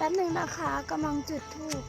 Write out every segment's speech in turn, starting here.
แป๊บนึงนะคะกำลังจุดทูบ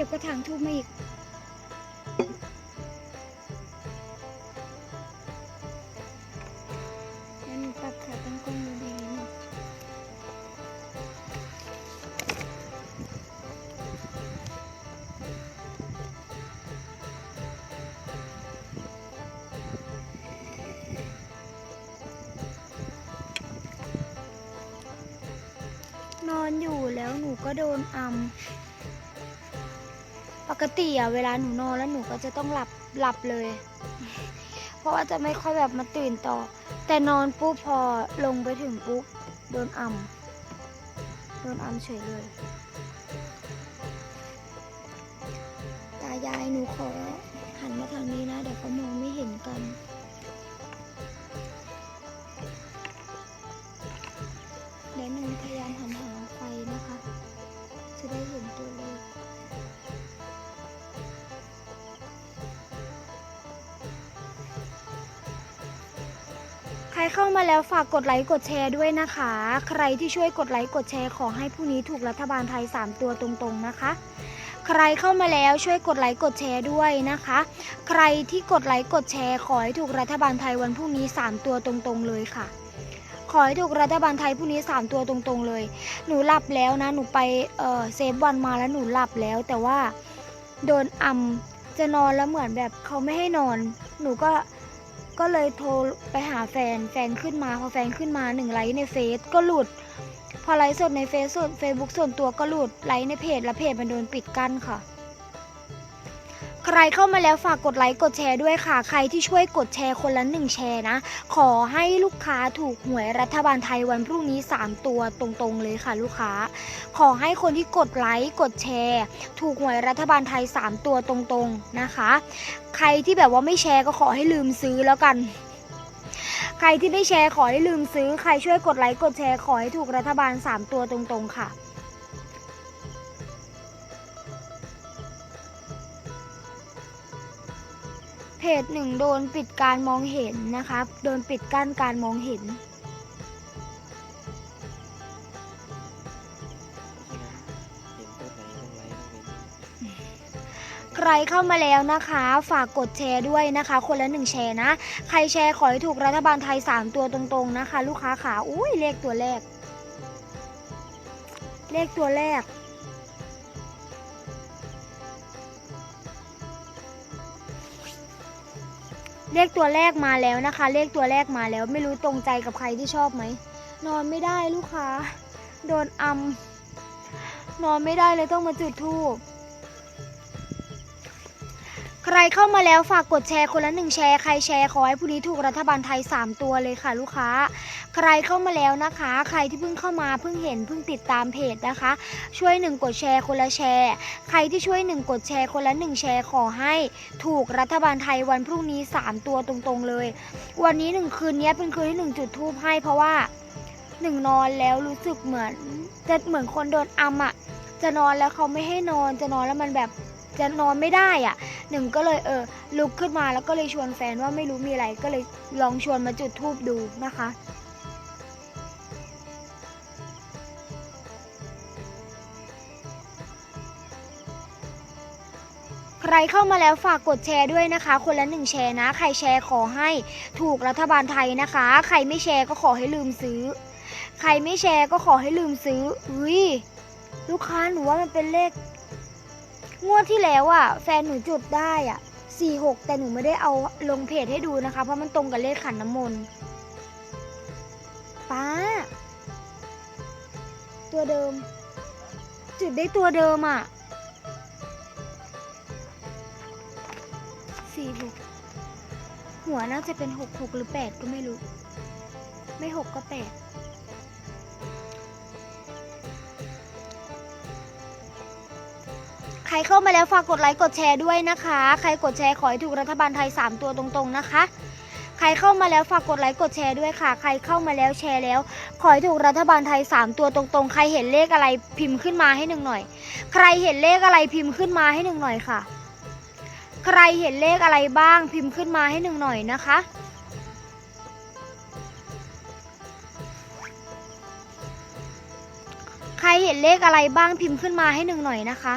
ยียบกระถางทูบมาอีกนปรับขาตั้งกล้องดูดีนิดนึงนอนอยู่แล้วหนูก็โดนอัม กติอะเวลาหนูนอนแล้วหนูก็จะต้องหลับหลับเลย เพราะว่าจะไม่ค่อยแบบมาตื่นต่อ แต่นอนปุ๊บพอลงไปถึงปุ๊บโดนอ่ำโดนอ่ำเฉยเลย ตายายหนูขอ เข้ามาแล้วฝากกดไลค์กดแชร์ด้วยนะคะ ใครที่ช่วยกดไลค์กดแชร์ขอให้ผู้นี้ถูกรัฐบาลไทย 3 ตัวตรงๆนะคะ ใครเข้ามาแล้วช่วยกดไลค์กดแชร์ด้วยนะคะ ใครที่กดไลค์กดแชร์ขอให้ถูกรัฐบาลไทยวันพรุ่งนี้ 3 ตัวตรงๆเลยค่ะ ขอให้ถูกรัฐบาลไทยพรุ่งนี้ 3 ตัวตรงๆเลย หนูหลับแล้วนะหนูไปเอ่อเซฟวันมาแล้วหนูหลับแล้ว แต่ว่าโดนอัมจะนอนแล้วเหมือนแบบเขาไม่ให้นอน หนูก็ ก็เลยโทรไปหาแฟน แฟนขึ้นมา พอแฟนขึ้นมาหนึ่งไลค์ในเฟซก็หลุด พอไลค์สดในเฟซส่วนเฟซบุ๊กส่วนตัวก็หลุดไลค์ในเพจแล้วเพจมันโดนปิดกั้นค่ะ ใครเข้ามาแล้วฝากกดไลค์กดแชร์ด้วยค่ะ ใครที่ช่วยกดแชร์คนละหนึ่งแชร์นะ ขอให้ลูกค้าถูกหวยรัฐบาลไทยวันพรุ่งนี้ 3 ตัวตรงๆเลยค่ะลูกค้า ขอให้คนที่กดไลค์กดแชร์ ถูกหวยรัฐบาลไทย 3 ตัวตรงๆนะคะ ใครที่แบบว่าไม่แชร์ก็ขอให้ลืมซื้อแล้วกันใครที่ไม่แชร์ขอให้ลืมซื้อ ใครช่วยกดไลค์กดแชร์ขอให้ถูกรัฐบาล 3 ตัวตรงๆค่ะ เพจหนึ่งโดนปิดการมองเห็นนะคะโดนปิดกั้นการมองเห็น เห็นตัวไหนต้องไลค์ต้องเว้นใครเข้ามาแล้วนะคะ ฝากกดแชร์ด้วยนะคะ คนละหนึ่งแชร์นะ ใครแชร์ขอให้ถูกรัฐบาลไทย 3 ตัวตรงๆนะคะ ลูกค้าขาอุ้ยเลขตัวแรก เลขตัวแรก เลขตัวแรกมาแล้วนะคะ เลขตัวแรกมาแล้วไม่รู้ตรงใจกับใครที่ชอบไหม นอนไม่ได้ลูกค้า โดนอำนอนไม่ได้เลยต้องมาจุดธูป ใครเข้ามาแล้วฝากกดแชร์คนละหนึ่งแชร์ใครแชร์ขอให้ผู้นี้ถูกรัฐบาลไทย 3 ตัวเลยค่ะลูกค้า ใครเข้ามาแล้วนะคะ ใครที่เพิ่งเข้ามาเพิ่งเห็นเพิ่งติดตามเพจนะคะ ช่วยหนึ่งกดแชร์คนละแชร์ ใครที่ช่วยหนึ่งกดแชร์คนละหนึ่งแชร์ขอให้ถูกรัฐบาลไทยวันพรุ่งนี้ 3 ตัวตรงๆเลย วันนี้หนึ่งคืนนี้เป็นคืนที่หนึ่งจุดทูบให้เพราะว่าหนึ่งนอนแล้วรู้สึกเหมือนจะเหมือนคนโดนอัมอะจะนอนแล้วเขาไม่ให้นอนจะนอนแล้วมันแบบ จะนอนไม่ได้อะหนึ่งก็เลยเออลุกขึ้นมาแล้วก็เลยชวนแฟนว่าไม่รู้มีอะไรก็เลยลองชวนมาจุดธูปดูนะคะใครเข้ามาแล้วฝากกดแชร์ด้วยนะคะ คนละหนึ่งแชร์นะ ใครแชร์ขอให้ถูกรัฐบาลไทยนะคะ ใครไม่แชร์ก็ขอให้ลืมซื้อ ใครไม่แชร์ก็ขอให้ลืมซื้ออุ้ยลูกค้าหนูว่ามันเป็นเลข งวดที่แล้วอะแฟนหนูจุดได้อะสี่หกแต่หนูไม่ได้เอาลงเพจให้ดูนะคะ เพราะมันตรงกับเลขขันน้ำมนต์ป้า ตัวเดิม จุดได้ตัวเดิมอะสี่หกหัวน่าจะเป็นหกหกหรือแปดก็ไม่รู้ ไม่หกก็แปด ใครเข้ามาแล้วฝากกดไลค์กดแชร์ด้วยนะคะ ใครกดแชร์ขอให้ถูกรัฐบาลไทย 3 ตัวตรงๆนะคะ ใครเข้ามาแล้วฝากกดไลค์กดแชร์ด้วยค่ะ ใครเข้ามาแล้วแชร์แล้ว ขอให้ถูกรัฐบาลไทย 3 ตัวตรงๆ ใครเห็นเลขอะไรพิมพ์ขึ้นมาให้หนึ่งหน่อย ใครเห็นเลขอะไรพิมพ์ขึ้นมาให้หนึ่งหน่อยค่ะ ใครเห็นเลขอะไรบ้างพิมพ์ขึ้นมาให้หนึ่งหน่อยนะคะใครเห็นเลขอะไรบ้างพิมพ์ขึ้นมาให้หนึ่งหน่อยนะคะ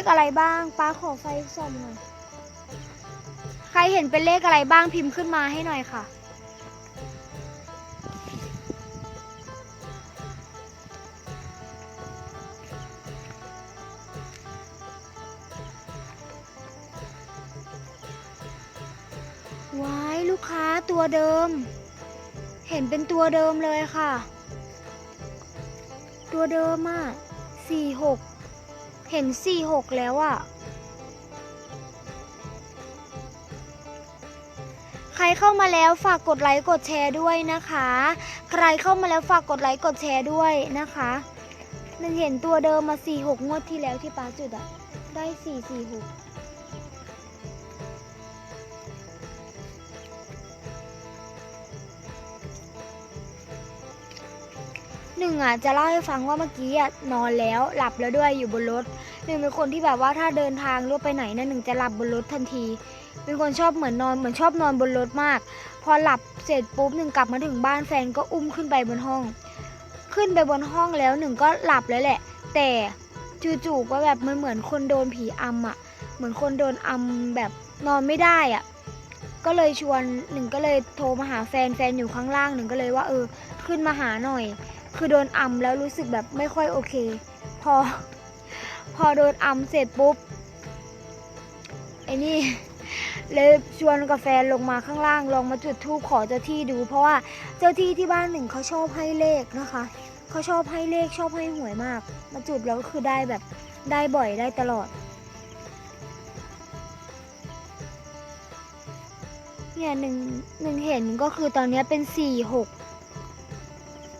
ขอะไรบ้างป้าขอไฟส่องหน่อย ใครเห็นเป็นเลขอะไรบ้างพิมพ์ขึ้นมาให้หน่อยค่ะ ว้ายลูกค้าตัวเดิม เห็นเป็นตัวเดิมเลยค่ะ ตัวเดิมอะสี่หก เห็นสี่หกแล้วอะ ใครเข้ามาแล้วฝากกดไลค์กดแชร์ด้วยนะคะ ใครเข้ามาแล้วฝากกดไลค์กดแชร์ด้วยนะคะหนึ่งเห็นตัวเดิมมาสี่หกงวดที่แล้วที่ป้าจุดอะได้สี่สี่หก หนึ่งอะจะเล่าให้ฟังว่าเมื่อกี้อะนอนแล้วหลับแล้วด้วยอยู่บนรถหนึ่งเป็นคนที่แบบว่าถ้าเดินทางหรือไปไหนนะหนึ่งจะหลับบนรถทันที เป็นคนชอบเหมือนนอนเหมือนชอบนอนบนรถมาก พอหลับเสร็จปุ๊บหนึ่งกลับมาถึงบ้านแฟนก็อุ้มขึ้นไปบนห้อง ขึ้นไปบนห้องแล้วหนึ่งก็หลับแล้วแหละ แต่จู่ๆก็แบบมันเหมือนคนโดนผีอำอะ เหมือนคนโดนอำแบบนอนไม่ได้อะก็เลยชวนหนึ่งก็เลยโทรมาหาแฟนแฟนอยู่ข้างล่างหนึ่งก็เลยว่าเออขึ้นมาหาหน่อย คือโดนอำแล้วรู้สึกแบบไม่ค่อยโอเค พอ พอโดนอำเสร็จปุ๊บไอ้นี่เลยชวนกับแฟลงมาข้างล่างลองมาจุดธูปขอเจ้าที่ดู เพราะว่าเจ้าที่ที่บ้านหนึ่งเขาชอบให้เลขนะคะเขาชอบให้เลขชอบให้หวยมาก มาจุดแล้วก็คือได้แบบได้บ่อยได้ตลอดเนี่ยหนึ่งหนึ่งเห็นก็คือตอนนี้เป็นสี่หก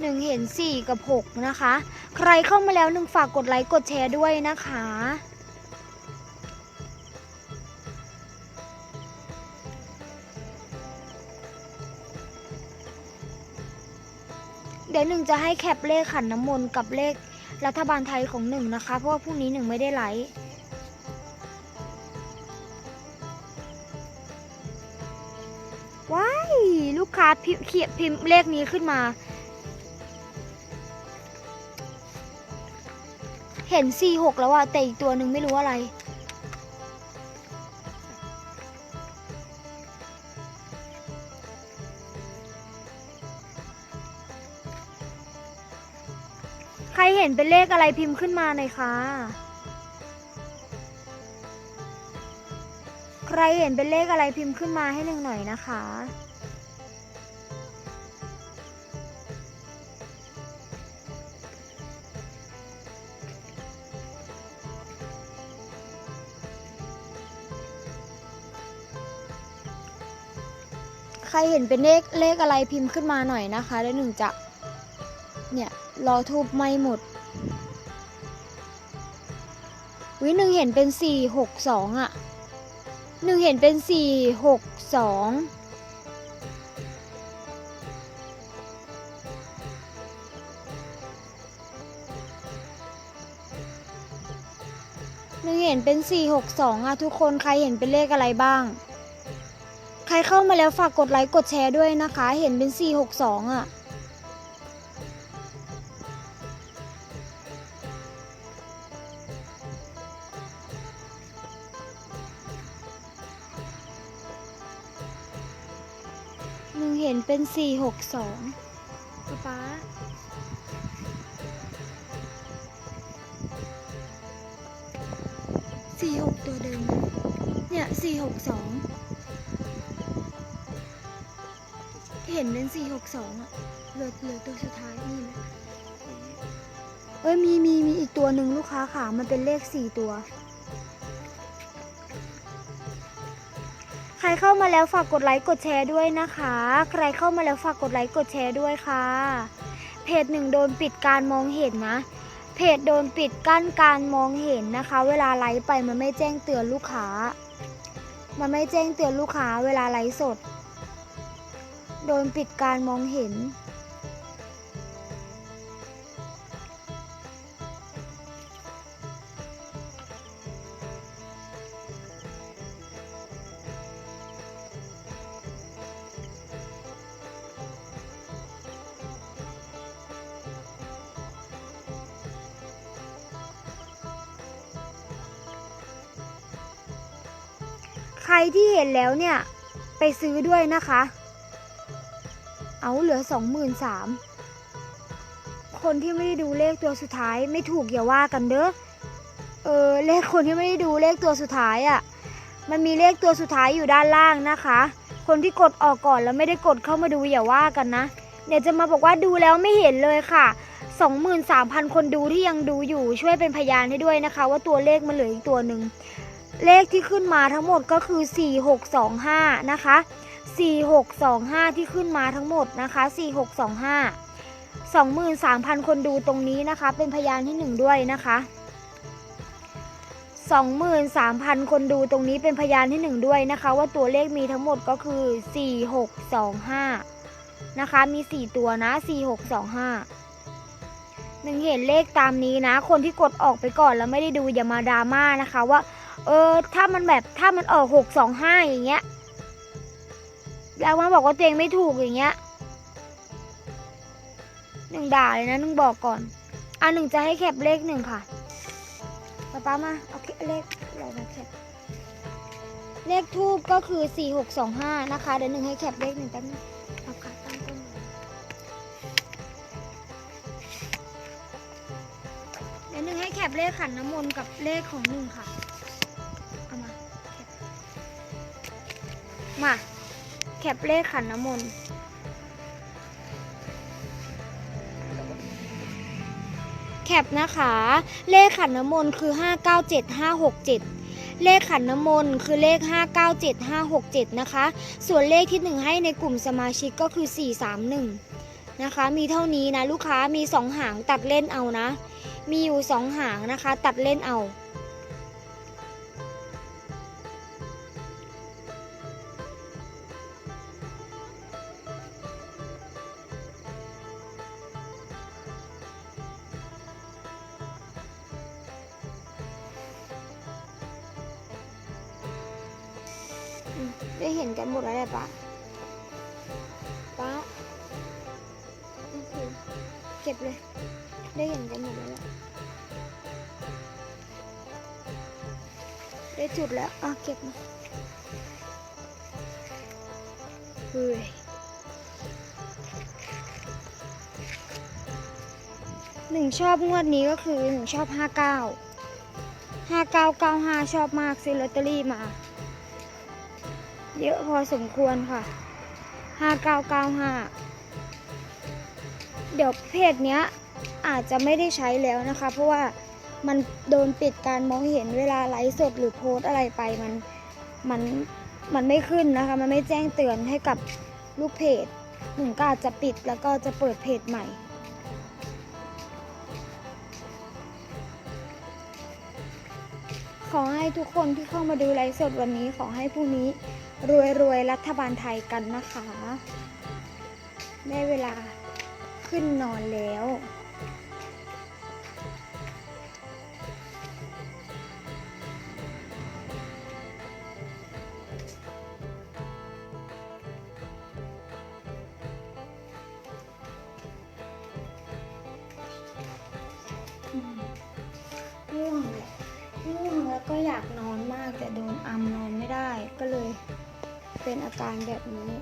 หนึ่งเห็นสี่กับหกนะคะ ใครเข้ามาแล้วหนึ่งฝากกดไลค์กดแชร์ด้วยนะคะ เดี๋ยวหนึ่งจะให้แคปเลขขันน้ำมนต์กับเลขรัฐบาลไทยของหนึ่งนะคะ เพราะว่าพรุ่งนี้หนึ่งไม่ได้ไลฟ์ว้ายลูกค้าเขียนพิมพ์เลขนี้ขึ้นมา เห็น 46 แล้วอะแต่อีกตัวหนึ่งไม่รู้อะไร ใครเห็นเป็นเลขอะไรพิมพ์ขึ้นมาหน่อยค่ะ ใครเห็นเป็นเลขอะไรพิมพ์ขึ้นมาให้หนึ่งหน่อยนะคะ รเห็นเป็นเลขเลขอะไรพิมพ์ขึ้นมาหน่อยนะคะ แล้วหนึ่งจะ เนี่ยรอทูบไม่หมด วิหนึ่งเห็นเป็นสี่หกสองอะหนึ่งเห็นเป็นสี่หกสองหนึ่งเห็นเป็นสี่หกสองอะทุกคนใครเห็นเป็นเลขอะไรบ้าง ใครเข้ามาแล้วฝากกดไลค์กดแชร์ด้วยนะคะ เห็นเป็นสี่หกสองอะหนึ่งเห็นเป็นสี่หกสองป๊าป๊าสี่หกตัวเดิม เนี่ยสี่หกสอง เห็นเป็นสี่หกสองอะเหลือเหลือตัวสุดท้ายนี่แหละเอ้ยมีมีมีอีกตัวหนึ่งลูกค้าขามันเป็นเลขสี่ตัว ใครเข้ามาแล้วฝากกดไลค์กดแชร์ด้วยนะคะ ใครเข้ามาแล้วฝากกดไลค์กดแชร์ด้วยค่ะ เพจหนึ่งโดนปิดการมองเห็นนะ เพจโดนปิดกั้นการมองเห็นนะคะ เวลาไลฟ์ไปมันไม่แจ้งเตือนลูกค้า มันไม่แจ้งเตือนลูกค้าเวลาไลฟ์สด โดนปิดการมองเห็น ใครที่เห็นแล้วเนี่ย ไปซื้อด้วยนะคะ เอาเหลือสองหมื่นสามคนที่ไม่ได้ดูเลขตัวสุดท้ายไม่ถูกอย่าว่ากันเด้อ เออเลขคนที่ไม่ได้ดูเลขตัวสุดท้ายอะ่ะ มันมีเลขตัวสุดท้ายอยู่ด้านล่างนะคะ คนที่กดออกก่อนแล้วไม่ได้กดเข้ามาดูอย่าว่ากันนะ เดี๋ยวจะมาบอกว่าดูแล้วไม่เห็นเลยค่ะ23,000 คนดูที่ยังดูอยู่ช่วยเป็นพยานให้ด้วยนะคะ ว่าตัวเลขมันเหลืออีกตัวหนึ่ง เลขที่ขึ้นมาทั้งหมดก็คือ 4625 นะคะ 4625 ที่ขึ้นมาทั้งหมดนะคะ 4625 23,000 คนดูตรงนี้นะคะ เป็นพยานที่หนึ่งด้วยนะคะ23,000 คนดูตรงนี้เป็นพยานที่หนึ่งด้วยนะคะ ว่าตัวเลขมีทั้งหมดก็คือ 4625 นะคะ มี 4 ตัวนะ 4625หนึ่งเห็นเลขตามนี้นะ คนที่กดออกไปก่อนแล้วไม่ได้ดูอย่ามาดราม่านะคะว่า เออ ถ้ามันแบบถ้ามันออกหกสองห้าอย่างเงี้ย แล้วมาบอกว่าตัวเองไม่ถูกอย่างเงี้ยหนึ่งด่าเลยนะหนึ่งบอกก่อนอะหนึ่งจะให้แคปเลขหนึ่งค่ะป๊าป๊ามาเอาเลขอะไรมาแคปเลขทูบก็คือสี่หกสองห้านะคะ เดี๋ยวหนึ่งให้แคปเลขหนึ่งแป๊บนึงเอาขาตั้งต้นเดี๋ยวหนึ่งให้แคปเลขขันน้ำมนต์กับเลขของหนึ่งค่ะ มาแคปเลขขันน้ำมนต์แคปนะคะ เลขขันน้ำมนต์คือ 597567 เลขขันน้ำมนต์คือเลข 597567 นะคะ ส่วนเลขที่หนึ่งให้ในกลุ่มสมาชิกก็คือ 431 นะคะ มีเท่านี้นะลูกค้ามี 2 หางตัดเล่นเอานะ มีอยู่ 2 หางนะคะ ตัดเล่นเอา เก็บเลย ได้เห็นกันหมดแล้วได้จุดแล้วอะเก็บมาเฮ้ยหนึ่งชอบงวดนี้ก็คือหนึ่งชอบห้าเก้าห้าเก้าเก้าห้าชอบมากซื้อลอตเตอรี่มา เยอะพอสมควรค่ะ5995เก้าห้า เดี๋ยวเพจเนี้ยอาจจะไม่ได้ใช้แล้วนะคะ เพราะว่ามันโดนปิดการมองเห็นเวลาไลฟ์สดหรือโพสอะไรไปมันมันมันไม่ขึ้นนะคะ มันไม่แจ้งเตือนให้กับลูกเพจหนึ่งก็อาจจะปิดแล้วก็จะเปิดเพจใหม่ ขอให้ทุกคนที่เข้ามาดูไลฟ์สดวันนี้ขอให้พรุ่งนี้รวยรวยรัฐบาลไทยกันนะคะ ได้เวลา ขึ้นนอนแล้ว ง่วงแหละง่วงแล้วก็อยากนอนมากแต่โดนอัมนอนไม่ได้ก็เลยเป็นอาการแบบนี้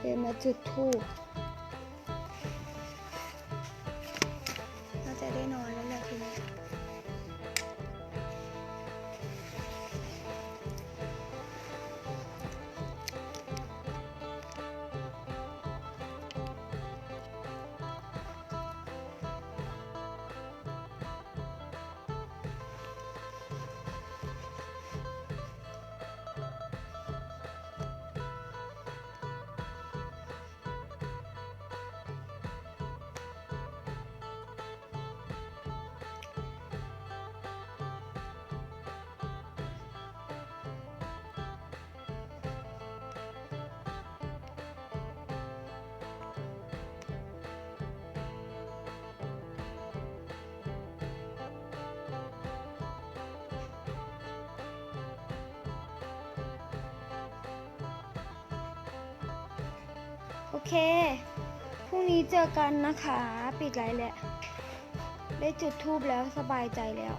เลยมาจุดทูบ เค พรุ่งนี้เจอกันนะคะ ปิดไลน์แหละได้จุดทูบแล้วสบายใจแล้ว